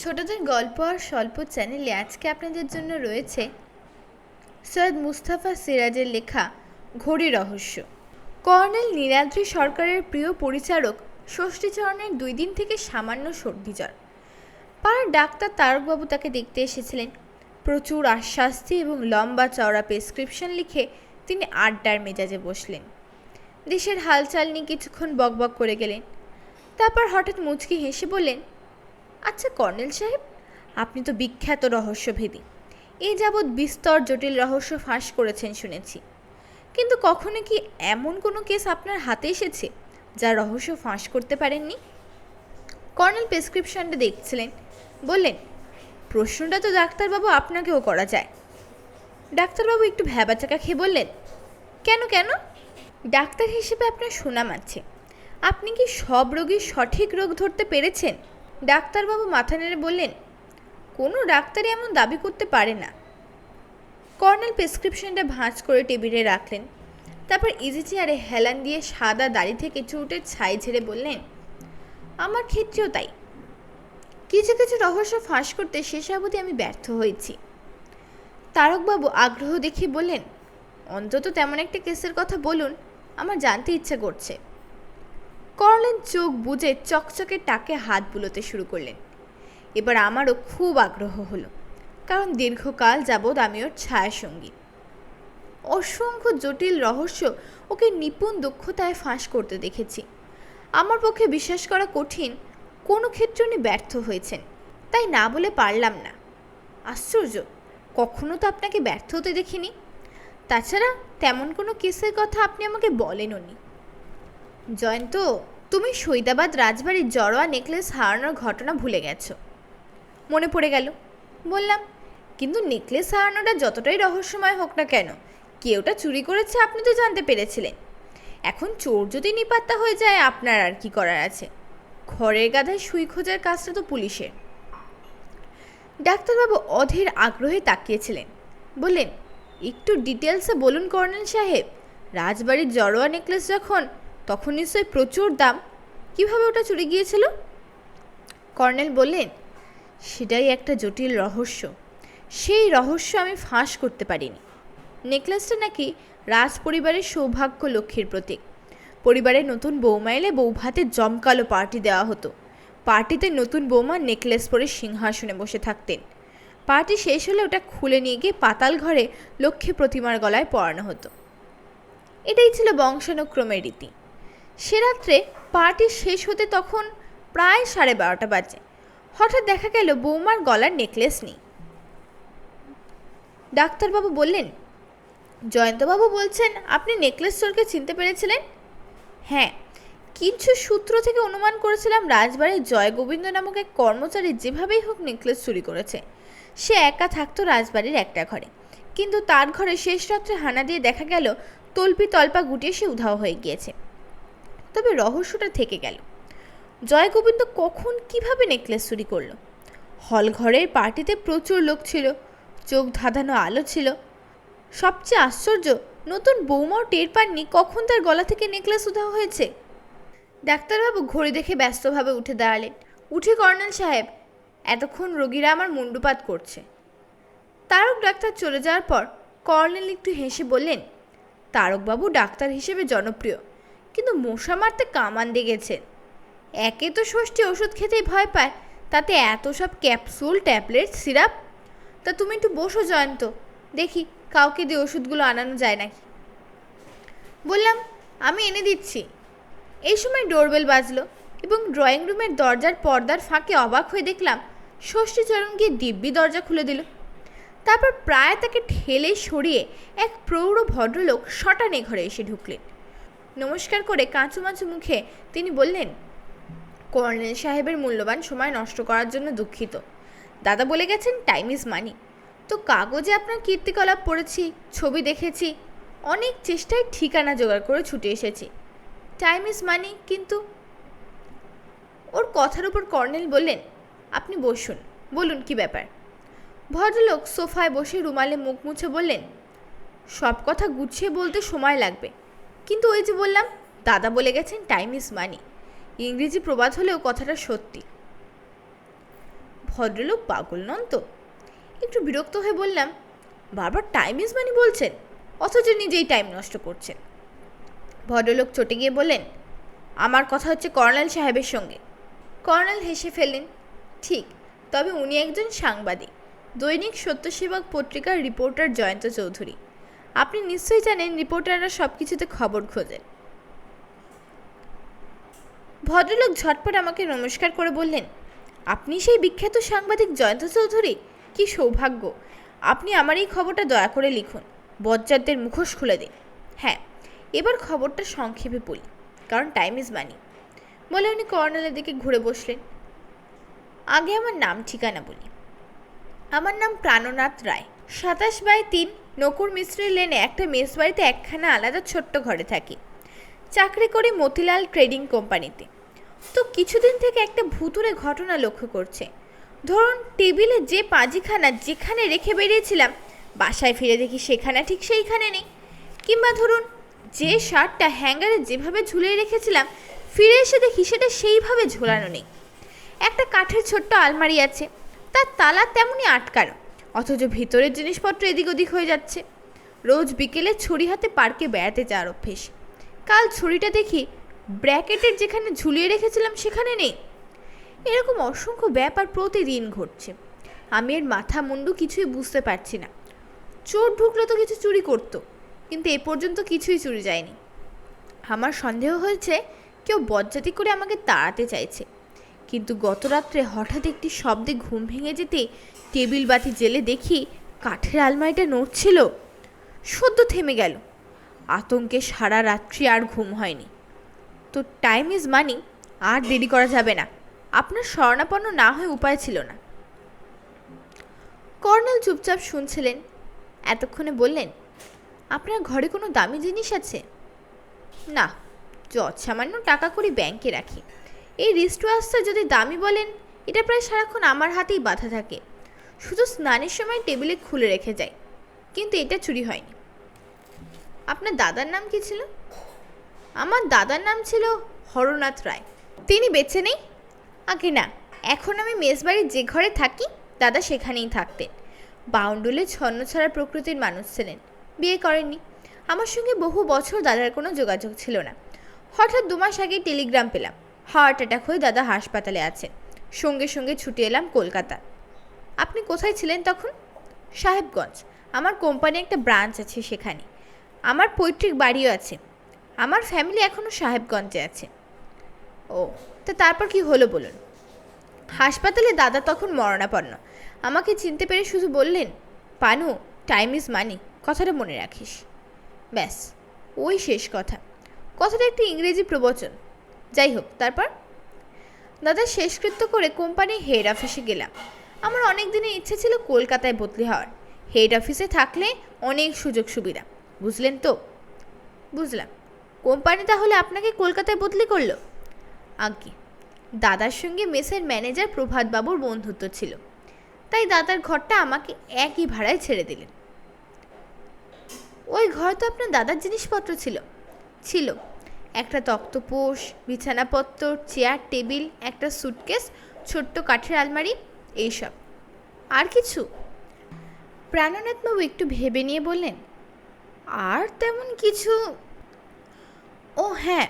ছোটদের গল্প আর স্বল্প চ্যানেলে আজকে আপনাদের জন্য রয়েছে সৈয়দ মুস্তাফা সিরাজের লেখা ঘড়ি রহস্য। কর্নেল নীলাদ্রি সরকারের প্রিয় পরিচারক ষষ্ঠীচরণের দুই দিন থেকে সামান্য সর্দি জ্বর পাড়ার ডাক্তার তারকবাবু তাকে দেখতে এসেছিলেন। প্রচুর আশ্বাস্তি এবং লম্বা চওড়া প্রেসক্রিপশন লিখে তিনি আড্ডার মেজাজে বসলেন। দেশের হালচাল নিয়ে কিছুক্ষণ বকবক করে গেলেন। তারপর হঠাৎ মুচকি হেসে বললেন আচ্ছা কর্নেল সাহেব, আপনি তো বিখ্যাত রহস্যভেদী। এই যাবৎ বিস্তর জটিল রহস্য ফাঁস করেছেন শুনেছি। কিন্তু কখনো কি এমন কোনো কেস আপনার হাতে এসেছে, যা রহস্য ফাঁস করতে পারেননি? কর্নেল প্রেসক্রিপশনটা দেখছিলেন, বললেন, প্রশ্নটা তো ডাক্তারবাবু আপনাকেও করা যায়। ডাক্তারবাবু একটু ভ্যাবাচাকা খেয়ে বললেন, কেন কেন? ডাক্তার হিসেবে আপনার সুনাম আছে। আপনি কি সব রোগীর সঠিক রোগ ধরতে পেরেছেন? ডাক্তারবাবু মাথা নেড়ে বললেন, কোনো ডাক্তারই এমন দাবি করতে পারে না। কর্নেল প্রেসক্রিপশনটা ভাঁজ করে টেবিলে রাখলেন। তারপর ইজি চেয়ারে হেলান দিয়ে সাদা দাড়ি থেকে চুটের ছাই ঝেড়ে বললেন, আমার ক্ষেত্রেও তাই। কিছু কিছু রহস্য ফাঁস করতে শেষ অবধি আমি ব্যর্থ হয়েছি। তারকবাবু আগ্রহ দেখিয়ে বললেন, অন্তত তেমন একটা কেসের কথা বলুন, আমার জানতে ইচ্ছে করছে। করলেন চোখ বুজে চকচকে টাকে হাত বুলোতে শুরু করলেন। এবার আমারও খুব আগ্রহ হলো, কারণ দীর্ঘকাল যাবৎ আমি ওর ছায়াসঙ্গী। অসংখ্য জটিল রহস্য ওকে নিপুণ দক্ষতায় ফাঁস করতে দেখেছি। আমার পক্ষে বিশ্বাস করা কঠিন, কোনো ক্ষেত্রে উনি ব্যর্থ হয়েছেন, তাই না বলে পারলাম না। আশ্চর্য, কখনো তো আপনাকে ব্যর্থ হতে দেখিনি? তাছাড়া তেমন কোনো কেসের কথা আপনি আমাকে বলেনও নি জয়ন্ত, তুমি সৈদাবাদ রাজবাড়ির জড়োয়া নেকলেস হারানোর ঘটনা ভুলে গেছো। মনে পড়ে গেল। বললাম, কিন্তু নেকলেস হারানোটা যতটাই রহস্যময় হোক না কেন, কেউটা চুরি করেছে আপনি তো জানতে পেরেছিলেন। এখন চোর যদি নিপাত্তা হয়ে যায়, আপনার আর কি করার আছে? ঘরের গাধায় সুই খোঁজার কাজটা তো পুলিশের। ডাক্তারবাবু অধীর আগ্রহে তাকিয়েছিলেন। বললেন, একটু ডিটেলসে বলুন কর্নেল সাহেব, রাজবাড়ির জড়োয়া নেকলেস যখন তখন নিশ্চয়ই প্রচুর দাম। কীভাবে ওটা চুরি গিয়েছিল? কর্নেল বললেন, সেটাই একটা জটিল রহস্য। সেই রহস্য আমি ফাঁস করতে পারিনি। নেকলেসটা নাকি রাজ পরিবারের সৌভাগ্য লক্ষ্মীর প্রতীক। পরিবারের নতুন বৌমা এলে বৌভাতে জমকালো পার্টি দেওয়া হতো। পার্টিতে নতুন বৌমা নেকলেস পরে সিংহাসনে বসে থাকতেন। পার্টি শেষ হলে ওটা খুলে নিয়ে গিয়ে পাতাল ঘরে লক্ষ্মী প্রতিমার গলায় পরানো হতো। এটাই ছিল বংশানুক্রমের রীতি। সে রাত্রে পার্টি শেষ হতে তখন প্রায় সাড়ে বারোটা বাজে। হঠাৎ দেখা গেল বৌমার গলার নেকলেস নেই। ডাক্তারবাবু বললেন, জয়ন্তবাবু বলছেন আপনি নেকলেস চোরকে চিনতে পেরেছিলেন? হ্যাঁ কিছু সূত্র থেকে অনুমান করেছিলাম রাজবাড়ির জয় গোবিন্দ নামক এক কর্মচারী যেভাবেই হোক নেকলেস চুরি করেছে। সে একা থাকতো রাজবাড়ির একটা ঘরে। কিন্তু তার ঘরে শেষ রাত্রে হানা দিয়ে দেখা গেল তল্পি তল্পা গুটিয়ে সে উধাও হয়ে গিয়েছে। তবে রহস্যটা থেকে গেল। জয়গোবিন্দ কখন কীভাবে নেকলেস চুরি করল? হল ঘরের পার্টিতে প্রচুর লোক ছিল, চোখ ধাঁধানো আলো ছিল। সবচেয়ে আশ্চর্য, নতুন বৌমাও টের পাননি কখন তার গলা থেকে নেকলেস উধাও হয়েছে। ডাক্তারবাবু ঘড়ি দেখে ব্যস্তভাবে উঠে দাঁড়ালেন। উঠে কর্নেল সাহেব, এতক্ষণ রোগীরা আমার মুন্ডুপাত করছে। তারক ডাক্তার চলে যাওয়ার পর কর্নেল একটু হেসে বললেন, তারকবাবু ডাক্তার হিসেবে জনপ্রিয়। কিন্তু মশা মারতে কামান গেছেন একে তো ষষ্ঠী ওষুধ খেতেই ভয় পায়, তাতে এত সব ক্যাপসুল, ট্যাবলেট, সিরাপ? তা তুমি একটু বসো জয়ন্ত, দেখি কাউকে দিয়ে ওষুধগুলো আনানো যায় নাকি। বললাম, আমি এনে দিচ্ছি। এই সময় ডোরবেল বাজলো এবং ড্রয়িং রুমের দরজার পর্দার ফাঁকে অবাক হয়ে দেখলাম ষষ্ঠীচরণ গিয়ে দিব্যি দরজা খুলে দিল। তারপর প্রায় তাকে ঠেলে সরিয়ে এক প্রৌঢ় ভদ্রলোক শটানে ঘরে এসে ঢুকলেন। নমস্কার করে কাঁচুমাচু মুখে তিনি বললেন, কর্নেল সাহেবের মূল্যবান সময় নষ্ট করার জন্য দুঃখিত। দাদা বলে গেছেন টাইম ইজ মানি তো কাগজে আপনার কীর্তিকলাপ পড়েছি, ছবি দেখেছি, অনেক চেষ্টায় ঠিকানা জোগাড় করে ছুটে এসেছি। টাইম ইজ মানি কিন্তু ওর কথার উপর কর্নেল বললেন, আপনি বসুন, বলুন কি ব্যাপার? ভদ্রলোক সোফায় বসে রুমালে মুখ মুছে বললেন, সব কথা গুছিয়ে বলতে সময় লাগবে। কিন্তু ওই যে বললাম, দাদা বলে গেছেন টাইম ইজ মানি ইংরেজি প্রবাদ হলেও কথাটা সত্যি। ভদ্রলোক পাগল নন তো? একটু বিরক্ত হয়ে বললাম, বারবার টাইম ইজ মানি বলছেন? অথচ নিজেই টাইম নষ্ট করছেন। ভদ্রলোক চটে গিয়ে বললেন, আমার কথা হচ্ছে কর্নেল সাহেবের সঙ্গে। কর্নেল হেসে ফেললেন, ঠিক, তবে উনি একজন সাংবাদিক, দৈনিক সত্যসেবক পত্রিকার রিপোর্টার জয়ন্ত চৌধুরী। আপনি নিশ্চয়ই জানেন রিপোর্টাররা সব কিছুতে খবর খোঁজে। ভদ্রলোক ঝটপট আমাকে নমস্কার করে বললেন, আপনি সেই বিখ্যাত সাংবাদিক জয়ন্ত চৌধুরী? কি সৌভাগ্য। আপনি আমার এই খবরটা দয়া করে লিখুন বজ্জাতদের মুখোশ খুলে দিন। হ্যাঁ এবার খবরটা সংক্ষেপে বলি কারণ টাইম ইজ মানি। বলে উনি কর্নেলের দিকে ঘুরে বসলেন। আগে আমার নাম ঠিকানা বলি। আমার নাম প্রাণনাথ রায়, সাতাশ বাই তিন নকুর মিস্ত্রি লেনে একটা মেস বাড়িতে একখানা আলাদা ছোট্ট ঘরে থাকি। চাকরি করি মতিলাল ট্রেডিং কোম্পানিতে। তো কিছুদিন থেকে একটা ভুতুরে ঘটনা লক্ষ্য করছে। ধরুন টেবিলে যে পাজিখানা যেখানে রেখে বেরিয়েছিলাম, বাসায় ফিরে দেখি সেখানে ঠিক সেইখানে নেই। কিংবা ধরুন যে শার্টটা হ্যাঙ্গারে যেভাবে ঝুলিয়ে রেখেছিলাম, ফিরে এসে দেখি সেটা সেইভাবে ঝোলানো নেই। একটা কাঠের ছোট্ট আলমারি আছে, তার তালা তেমনই আটকানো। অথচ ভিতরের জিনিসপত্র এদিক ওদিক হয়ে যাচ্ছে। রোজ বিকেলে ছড়ি হাতে পার্কে বেড়াতে যাওয়ার অভ্যেস। কাল ছড়িটা দেখি ব্র্যাকেটের যেখানে ঝুলিয়ে রেখেছিলাম সেখানে নেই। এরকম অসংখ্য ব্যাপার প্রতিদিন ঘটছে। আমি এর মাথা মুন্ডু কিছুই বুঝতে পারছি না। চোর ঢুকলে তো কিছু চুরি করতো, কিন্তু এ পর্যন্ত কিছুই চুরি যায়নি। আমার সন্দেহ হয়েছে কেউ বজ্জাতি করে আমাকে তাড়াতে চাইছে। কিন্তু গত রাত্রে হঠাৎ একটি শব্দে ঘুম ভেঙে যেতে টেবিল বাতি জেলে দেখি কাঠের আলমারিটা নড়ছিল। সদ্য থেমে গেল। আতঙ্কে সারা রাত্রি আর ঘুম হয়নি। তো টাইম ইজ মানি আর দেরি করা যাবে না। আপনার শরণাপন্ন না হয়ে উপায় ছিল না। কর্নেল চুপচাপ শুনছিলেন। এতক্ষণে বললেন, আপনার ঘরে কোনো দামি জিনিস আছে? না যৎ সামান্য টাকা করি ব্যাংকে রাখি। এই রিস্ট ওয়াচটা যদি দামি বলেন, এটা প্রায় সারাক্ষণ আমার হাতেই বাঁধা থাকে। শুধু স্নানের সময় টেবিলে খুলে রেখে যায়, কিন্তু এটা চুরি হয়নি। আপনার দাদার নাম কি ছিল? আমার দাদার নাম ছিল হরনাথ রায়। তিনি বেছে নেই? আগে না, এখন আমি মেসবাড়ির যে ঘরে থাকি, দাদা সেখানেই থাকতেন। বাউন্ডুলে ছন্ন ছাড়া প্রকৃতির মানুষ ছিলেন। বিয়ে করেননি। আমার সঙ্গে বহু বছর দাদার কোনো যোগাযোগ ছিল না। হঠাৎ দু মাস আগে টেলিগ্রাম পেলাম। হার্ট অ্যাটাক হয়ে দাদা হাসপাতালে আছে। সঙ্গে সঙ্গে ছুটে এলাম কলকাতা। আপনি কোথায় ছিলেন তখন? সাহেবগঞ্জ। আমার কোম্পানি একটা ব্রাঞ্চ আছে সেখানে। আমার পৈতৃক বাড়িও আছে। আমার ফ্যামিলি এখনও সাহেবগঞ্জে আছে। ও, তা তারপর কি হলো বলুন? হাসপাতালে দাদা তখন মরণাপন্ন। আমাকে চিনতে পেরে শুধু বললেন, পানু টাইম ইজ মানি কথাটা মনে রাখিস। ব্যাস, ওই শেষ কথা। কথাটা একটি ইংরেজি প্রবচন। যাই হোক তারপর? দাদা, শেষকৃত্য করে কোম্পানি হেড অফিসে গেলাম। আমার অনেক দিনের ইচ্ছে ছিল কলকাতায় বদলি হওয়ার। হেড অফিসে থাকলে অনেক সুযোগ সুবিধা, বুঝলেন তো? বুঝলাম। কোম্পানি তাহলে আপনাকে কলকাতায় বদলি করল? আজ্ঞে, দাদার সঙ্গে মেসের ম্যানেজার প্রভাতবাবুর বন্ধুত্ব ছিল। তাই দাদার ঘরটা আমাকে একই ভাড়ায় ছেড়ে দিলেন। ওই ঘর তো আপনার দাদার জিনিসপত্র ছিল। ছিল। একটা তক্তপোষ বিছানাপত্র চেয়ার, টেবিল, একটা সুটকেস, ছোট্ট কাঠের আলমারি, এইসব। আর কিছু? প্রাণনাথবাবু একটু ভেবে নিয়ে বললেন, আর তেমন কিছু? ও হ্যাঁ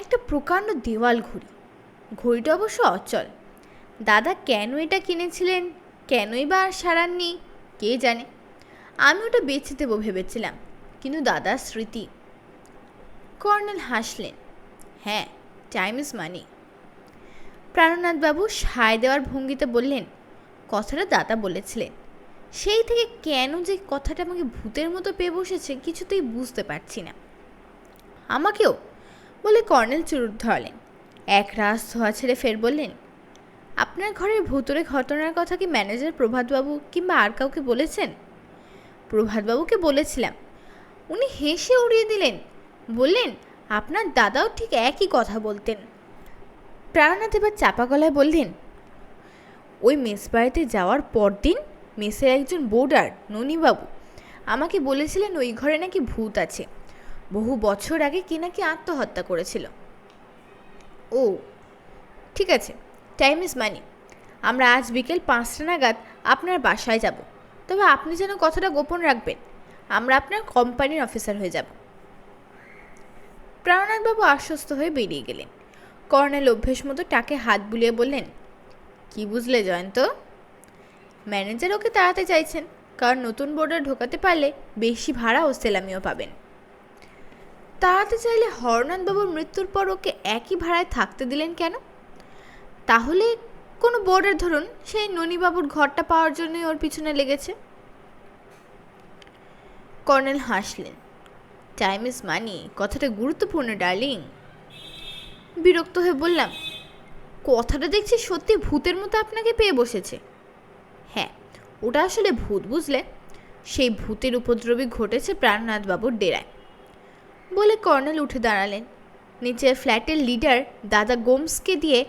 একটা প্রকাণ্ড দেওয়াল ঘড়ি। ঘড়িটা অবশ্য অচল। দাদা কেন এটা কিনেছিলেন? কেনই বা আর সারাননি? কে জানে? আমি ওটা বেছে দেবো ভেবেছিলাম, কিন্তু দাদার স্মৃতি কর্নেল হাসলেন হ্যাঁ টাইম ইজ মানি। প্রাণনাথবাবু সায় দেওয়ার ভঙ্গিতে বললেন, কথাটা দাদা বলেছিলেন। সেই থেকে কেন যে কথাটা আমাকে ভূতের মতো পেয়ে বসেছে কিছুতেই বুঝতে পারছি না। আমাকেও? বলে কর্নেল চুরুট ধরালেন। এক রাস ধোয়া ছেড়ে ফের বললেন, আপনার ঘরের ভুতুরে ঘটনার কথা কি ম্যানেজার প্রভাতবাবু কিংবা আর কাউকে বলেছেন? প্রভাতবাবুকে বলেছিলাম। উনি হেসে উড়িয়ে দিলেন বললেন, আপনার দাদাও ঠিক একই কথা বলতেন। প্রাণনাথ এবার চাপা গলায় বললেন, ওই মেস বাড়িতে যাওয়ার পরদিন মেসের একজন বোর্ডার, ননীবাবু, আমাকে বলেছিলেন ওই ঘরে নাকি ভূত আছে। বহু বছর আগে কে নাকি আত্মহত্যা করেছিল। ও, ঠিক আছে, টাইম ইজ মানি। আমরা আজ বিকেল পাঁচটা নাগাদ আপনার বাসায় যাব। তবে আপনি যেন কথাটা গোপন রাখবেন, আমরা আপনার কোম্পানির অফিসার হয়ে যাব। প্রাণনাথবাবু আশ্বস্ত হয়ে বেরিয়ে গেলেন। কর্নেল অভ্যেস মতো টাকে হাত বুলিয়ে বললেন, কি বুঝলে জয়ন্ত? ম্যানেজার ওকে তাড়াতে চাইছেন, কারণ নতুন বোর্ডার ঢোকাতে পারলে বেশি ভাড়া ও সেলামিও পাবেন। তাড়াতে চাইলে হরনাথবাবুর মৃত্যুর পর ওকে একই ভাড়ায় থাকতে দিলেন কেন? তাহলে কোনো বোর্ডের ধরুন, সেই ননীবাবুর ঘরটা পাওয়ার জন্যই ওর পিছনে লেগেছে? কর্নেল হাসলেন। টাইম ইজ মানি কথাটা গুরুত্বপূর্ণ ডার্লিং বিরক্ত হয়ে বললাম, কথাটা দেখছি সত্যি ভূতের মতো আপনাকে পেয়ে বসেছে। হ্যাঁ ওটা আসলে ভূত বুঝলে? সেই ভূতের উপদ্রবী ঘটেছে প্রাণনাথবাবুর ডেরায়। বলে কর্নেল উঠে দাঁড়ালেন। নিচের ফ্ল্যাটের লিডার দাদা গোমসকে দিয়ে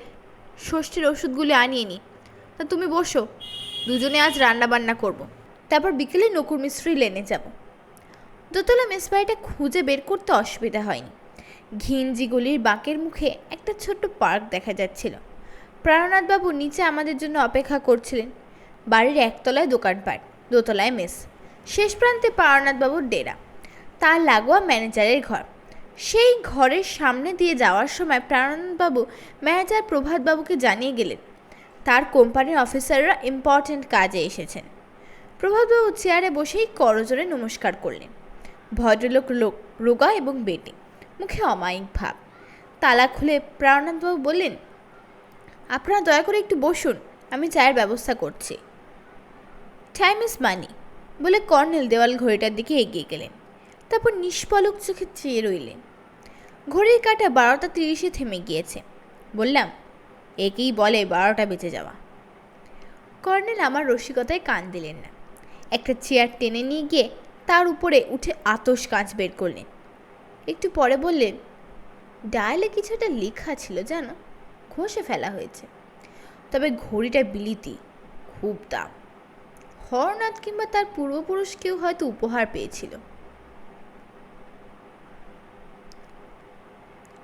ষষ্ঠীর ওষুধগুলি আনিয়ে নি। তা তুমি বসো, দুজনে আজ রান্না বান্না করব। তারপর বিকেলে নকুর মিস্ত্রি লেনে যাব। দোতলা মেস বাড়িটা খুঁজে বের করতে অসুবিধা হয়নি। ঘিঞ্জি গলির বাঁকের মুখে একটা ছোট্ট পার্ক দেখা যাচ্ছিল। প্রাণনাথবাবু নিচে আমাদের জন্য অপেক্ষা করছিলেন। বাড়ির একতলায় দোকানপাট, দোতলায় মেস। শেষ প্রান্তে প্রাণনাথবাবুর ডেরা। তার লাগোয়া ম্যানেজারের ঘর। সেই ঘরের সামনে দিয়ে যাওয়ার সময় প্রাণবাবু ম্যানেজার প্রভাতবাবুকে জানিয়ে গেলেন, তার কোম্পানির অফিসাররা ইম্পর্ট্যান্ট কাজে এসেছেন। প্রভাতবাবু চেয়ারে বসেই করজোরে নমস্কার করলেন। ভদ্রলোক লোক রোগা এবং বেটে, মুখে অমায়িক ভাব। তালা খুলে প্রাণনাথবাবু বললেন, আপনারা দয়া করে একটু বসুন, আমি চায়ের ব্যবস্থা করছি। টাইম ইজ মানি বলে কর্নেল দেওয়াল ঘড়িটার দিকে এগিয়ে গেলেন। তারপর নিষ্পলক চোখে চেয়ে রইলেন। ঘড়ির কাঁটা বারোটা তিরিশে থেমে গিয়েছে। বললাম, একেই বলে বারোটা বেঁচে যাওয়া। কর্নেল আমার রসিকতায় কান দিলেন না। একটা চেয়ার টেনে নিয়ে গিয়ে তার উপরে উঠে আতস কাঁচ বের করলেন। একটু পরে বললেন, ডায়ালে কিছু একটা লেখা ছিল, জানো? ঘষে ফেলা হয়েছে। তবে ঘড়িটা বিলিতি, খুব দাম। হরনাথ কিংবা তার পূর্বপুরুষ কেউ হয়তো উপহার পেয়েছিল।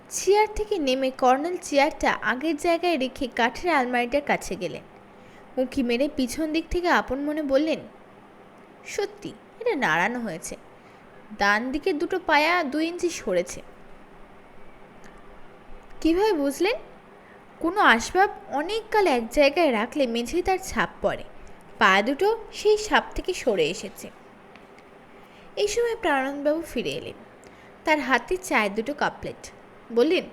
চেয়ার থেকে নেমে কর্নেল চেয়ারটা আগের জায়গায় রেখে কাঠের আলমারিটার কাছে গেলেন। উঁকি মেরে পিছন দিক থেকে আপন মনে বললেন, সত্যি এটা নাড়ানো হয়েছে। ডান দিকের দুটো পায়া দুই ইঞ্চি সরেছে। কীভাবে বুঝলেন? কোনো আসবাব অনেককাল এক জায়গায় রাখলে মেঝেই তার ছাপ পড়ে। পা দুটো সেই সাপ থেকে সরে এসেছে। এই সময় প্রাণবাবু ফিরে এলেন। তার হাতে চায়ের দুটো কাপলেট বললেন,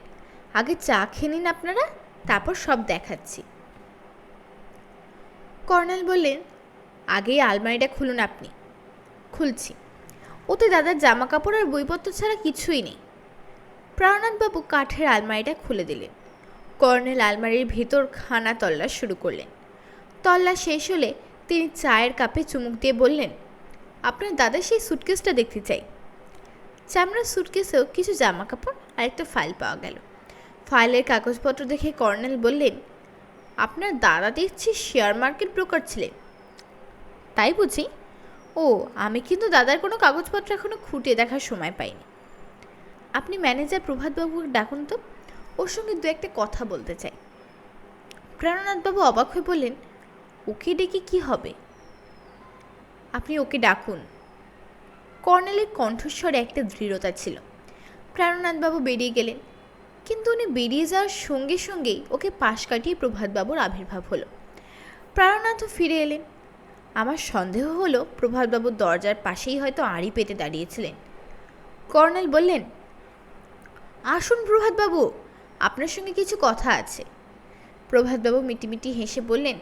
আগে চা খেয়ে নিন আপনারা, তারপর সব দেখাচ্ছি। কর্নেল বললেন, আগেই আলমারিটা খুলুন আপনি। খুলছি। ওতে দাদার জামা কাপড় আর বইপত্র ছাড়া কিছুই নেই। প্রাণনাথবাবু কাঠের আলমারিটা খুলে দিলেন। কর্নেল আলমারির ভেতর খানা তল্লা শুরু করলেন। তল্লা শেষ হলে তিনি চায়ের কাপে চুমুক দিয়ে বললেন, আপনার দাদা সেই সুটকেসটা দেখতে চাই। চামড়ার সুটকেসেও কিছু জামা কাপড় আর একটা ফাইল পাওয়া গেল। ফাইলের কাগজপত্র দেখে কর্নেল বললেন, আপনার দাদা দেখছি শেয়ার মার্কেট ব্রোকার ছিলেন। তাই বুঝি? ও, আমি কিন্তু দাদার কোনো কাগজপত্র এখনও খুঁটিয়ে দেখার সময় পাইনি। আপনি ম্যানেজার প্রভাতবাবুকে ডাকুন তো, ওর সঙ্গে দু একটা কথা বলতে চাই। প্রাণনাথবাবু অবাক হয়ে বললেন, ওকে ডেকে কি হবে? আপনি ওকে ডাকুন। কর্নেলের কণ্ঠস্বরে একটা দৃঢ়তা ছিল। প্রাণনাথবাবু বেরিয়ে গেলেন, কিন্তু উনি বেরিয়ে যাওয়ার সঙ্গে সঙ্গেই ওকে পাশ কাটিয়ে প্রভাতবাবুর আবির্ভাব হলো। প্রাণনাথও ফিরে এলেন। আমার সন্দেহ হলো প্রভাতবাবুর দরজার পাশেই হয়তো আড়ি পেতে দাঁড়িয়েছিলেন। কর্নেল বললেন, আসুন প্রভাতবাবু, আপনার সঙ্গে কিছু কথা আছে। প্রভাতবাবু মিটিমিটি হেসে বললেন,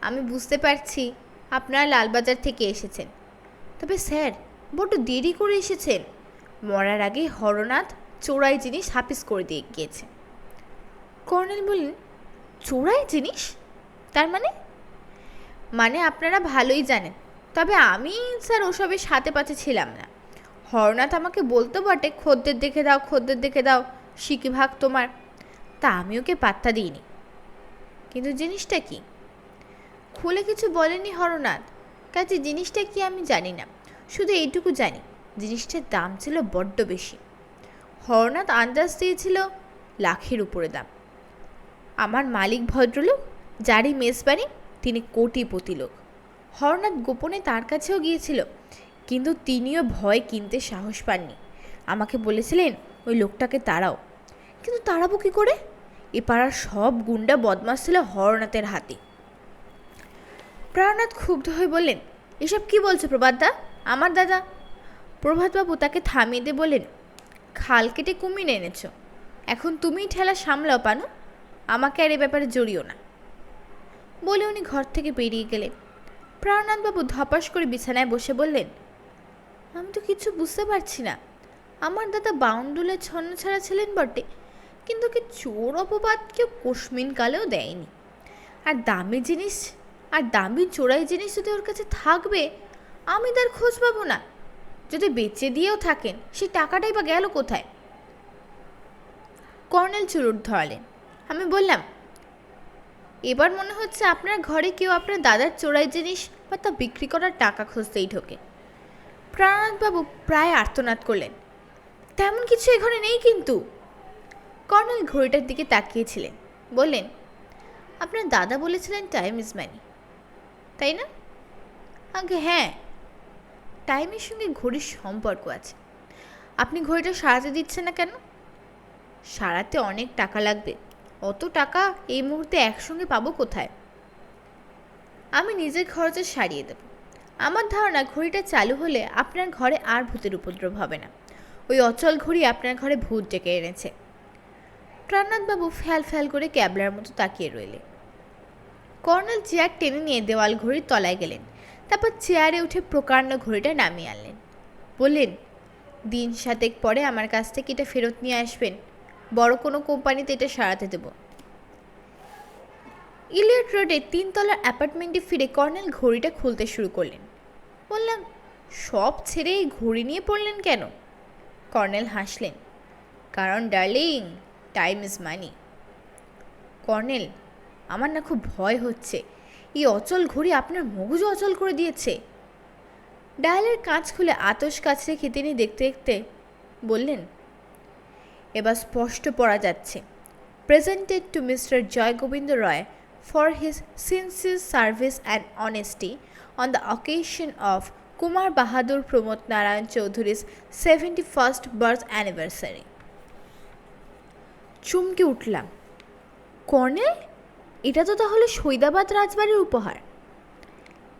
আমি বুঝতে পারছি আপনারা লালবাজার থেকে এসেছেন। তবে স্যার, বড্ড দেরি করে এসেছেন। মরার আগে হরনাথ চোরাই জিনিস হাফিস করে দিয়ে গিয়েছে কর্নেল বললেন, চোরাই জিনিস? তার মানে? মানে আপনারা ভালোই জানেন। তবে আমি স্যার ওসবের সাথে পাতে ছিলাম না। হরনাথ আমাকে বলতো বটে, খদ্দের দেখে দাও, খদ্দের দেখে দাও শিকি ভাগ তোমার? তা আমি ওকে পাত্তা দিইনি। কিন্তু জিনিসটা কি? খুলে কিছু বলেনি হরনাথ। কাজে জিনিসটা কি আমি জানি না। শুধু এইটুকু জানি, জিনিসটার দাম ছিল বড্ড বেশি। হরনাথ আন্দাজ দিয়েছিল লাখের উপরে দাম। আমার মালিক ভদ্রলোক, যারই মেজবানি তিনি কোটিপতি লোক। হরনাথ গোপনে তার কাছেও গিয়েছিল, কিন্তু তিনিও ভয় কিনতে সাহস পাননি। আমাকে বলেছিলেন, ওই লোকটাকে তাড়াও। কিন্তু তাড়াবো কী করে? এ পাড়ার সব গুন্ডা বদমাস ছিল হরনাথের হাতে। প্রাণনাথ ক্ষুব্ধ হয়ে বললেন, এসব কি বলছো প্রভাতদা? আমার দাদা? প্রভাতবাবু তাকে থামিয়ে দিয়ে বললেন, খাল কেটে কুমির এনেছ। এখন তুমিই ঠেলা সামলাও পানু। আমাকে আর এ ব্যাপারে জড়িও না। বলে উনি ঘর থেকে বেরিয়ে গেলেন। প্রাণনাথবাবু ধপাস করে বিছানায় বসে বললেন, আমি তো কিছু বুঝতে পারছি না। আমার দাদা বাউন্ডুলের ছন্ন ছাড়া ছিলেন বটে, কিন্তু কি চোর অপবাদ কেউ কোশমিন কালেও দেয়নি। আর দামি জিনিস, আর দামি চোরাই জিনিস যদি ওর কাছে থাকবে, আমি তার খোঁজ পাবো না। যদি বেচে দিয়েও থাকেন, সে টাকাটাই বা গেল কোথায়? কর্নেল চুরুট ধরালেন। আমি বললাম এবার মনে হচ্ছে আপনার ঘরে কেউ আপনার দাদার চোরাই জিনিস বা তা বিক্রি করার টাকা খুঁজতেই ঢোকে। প্রাণনাথবাবু প্রায় আর্তনাদ করলেন। তেমন কিছু এ ঘরে নেই কিন্তু। কর্নেল ঘড়িটার দিকে তাকিয়েছিলেন। বললেন, আপনার দাদা বলেছিলেন টাইম ইজ মানি তাই না? আগে হ্যাঁ টাইমের সঙ্গে ঘড়ির সম্পর্ক আছে। আপনি ঘড়িটা সারাতে দিচ্ছেন না কেন? সারাতে অনেক টাকা লাগবে। অত টাকা এই মুহূর্তে একসঙ্গে পাবো কোথায়? আমি নিজের খরচে সারিয়ে দেব। আমার ধারণা ঘড়িটা চালু হলে আপনার ঘরে আর ভূতের উপদ্রব হবে না। ওই অচল ঘড়ি আপনার ঘরে ভূত ডেকে এনেছে। প্রাণনাথবাবু ফ্যাল ফ্যাল করে ক্যাবলার মতো তাকিয়ে রইলে কর্নেল চেয়ার টেনে নিয়ে দেওয়াল ঘড়ির তলায় গেলেন। তারপর চেয়ারে উঠে প্রকাণ্ড ঘড়িটা নামিয়ে আনলেন। বললেন, দিন সাতেক পরে আমার কাছ থেকে এটা ফেরত নিয়ে আসবেন। বড় কোনো কোম্পানিতে এটা সারাতে দেব। ইলিয়ট রোডে তিনতলার অ্যাপার্টমেন্টে ফিরে কর্নেল ঘড়িটা খুলতে শুরু করলেন। বললাম, সব ছেড়ে এই ঘড়ি নিয়ে পড়লেন কেন? কর্নেল হাসলেন, কারণ darling, time is money. Colonel, আমার না খুব ভয় হচ্ছে, এই অচল ঘড়ি আপনার মগজ অচল করে দিয়েছে। ডায়ালের কাঁচ খুলে আতস কাছ রেখে তিনি দেখতে দেখতে বললেন এবার স্পষ্ট পড়া যাচ্ছে। Presented to mister Joygobinda Roy for his sincere service and honesty on the occasion of Kumar Bahadur Pramod Narayan চৌধুরীর সেভেন্টি ফার্স্ট বার্থ অ্যানিভার্সারি চমকে উঠলাম। কর্নেল, এটা তো তাহলে সৈদাবাদ রাজবাড়ির উপহার।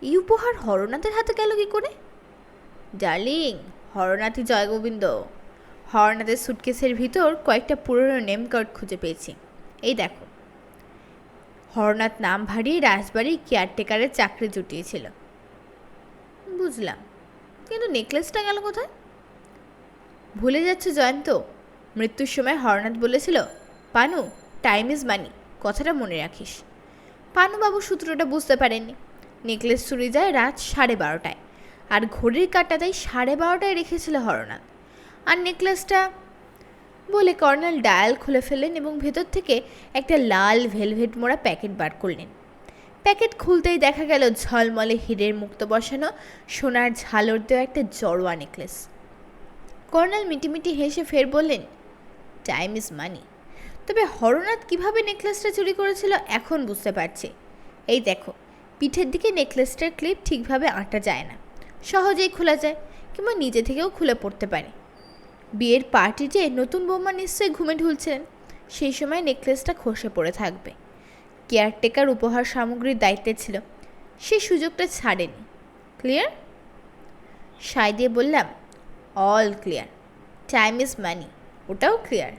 এই উপহার হরনাথের হাতে গেল কি করে? ডার্লিং হরনাথই জয়গোবিন্দ। হরনাথের সুটকেসের ভিতর কয়েকটা পুরনো নেম কার্ড খুঁজে পেয়েছি। এই দেখো। হরনাথ নাম ভারিয়ে রাজবাড়ির কেয়ারটেকারের চাকরি জুটিয়েছিল। বুঝলাম। কিন্তু নেকলেসটা গেল কোথায়? ভুলে যাচ্ছে জয়ন্ত। মৃত্যুর সময় হরনাথ বলেছিল, পানু টাইম ইজ মানি কথাটা মনে রাখিস। পানুবাবু সূত্রটা বুঝতে পারেননি। নেকলেস চুরি যায় রাত সাড়ে বারোটায়। আর ঘড়ির কাঁটা তাই সাড়ে বারোটায় রেখেছিল হরনাথ আর নেকলেসটা? বলে কর্নেল ডায়াল খুলে ফেললেন এবং ভেতর থেকে একটা লাল ভেলভেট মোড়া প্যাকেট বার করলেন। প্যাকেট খুলতেই দেখা গেল ঝলমলে হীরের মুক্ত বসানো সোনার ঝালর দেওয়া একটা জড়োয়া নেকলেস। কর্নেল মিটিমিটি হেসে ফের বললেন টাইম ইজ মানি তবে হরনাথ কীভাবে নেকলেসটা চুরি করেছিল এখন বুঝতে পারছি। এই দেখো, পিঠের দিকে নেকলেসটার ক্লিপ ঠিকভাবে আঁটা যায় না। সহজেই খোলা যায় কিংবা নিজে থেকেও খুলে পড়তে পারে। বিয়ের পার্টিতে নতুন বৌমা নিশ্চয়ই ঘুমে ঢুলছেন, সেই সময় নেকলেসটা খসে পড়ে থাকবে। কেয়ারটেকার উপহার সামগ্রীর দায়িত্বে ছিল, সে সুযোগটা ছাড়েনি। ক্লিয়ার? সাই দিয়ে বললাম, all clear. Time is money. ওটাও ক্লিয়ার।